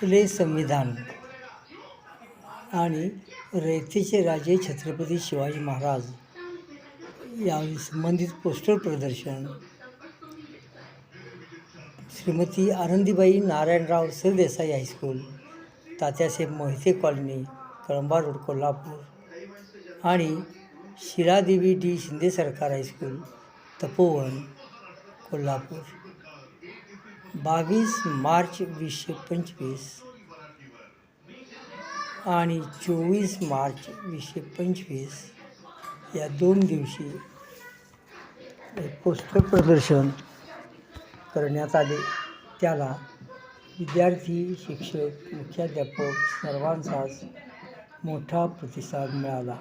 आपले संविधान. आणि रयतेचे राजे छत्रपती शिवाजी महाराज या संबंधित पोस्टर प्रदर्शन. Shrimati Anandibai Narayanrao Sardesai high school Tatyasaheb Mohite colony Kalamba road Kolhapur. आणि शिलादेवी डी शिंदे सरकार हायस्कूल तपोवन कोल्हापूर. बावीस मार्च वीसशे पंचवीस आणि चोवीस मार्च वीसशे पंचवीस या दोन दिवशी एक पोस्टर प्रदर्शन करण्यात आले. त्याला विद्यार्थी शिक्षक मुख्याध्यापक सर्वांचाच मोठा प्रतिसाद मिळाला.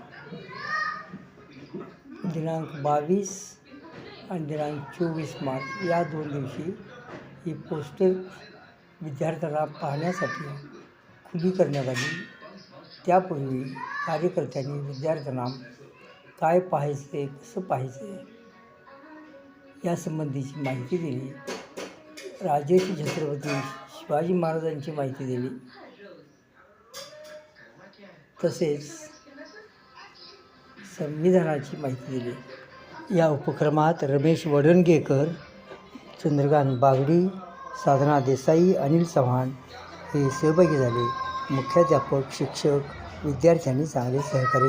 दिनांक बावीस आणि दिनांक चोवीस मार्च या दोन दिवशी ही पोस्टर विद्यार्थ्याला पाहण्यासाठी खुली करण्यात आली. त्यापूर्वी कार्यकर्त्यांनी विद्यार्थ्यांना काय पाहायचे कसं पाहायचे यासंबंधीची माहिती दिली. राजेश छत्रपती शिवाजी महाराजांची माहिती दिली. तसेच संविधानाची माहिती दिली. या उपक्रमात रमेश वडणगेकर चंद्रकांत बागडी साधना देसाई अनिल चव्हाण हे सहभागी झाले. मुख्याध्यापक शिक्षक विद्यार्थ्यांनी चांगले सहकार्य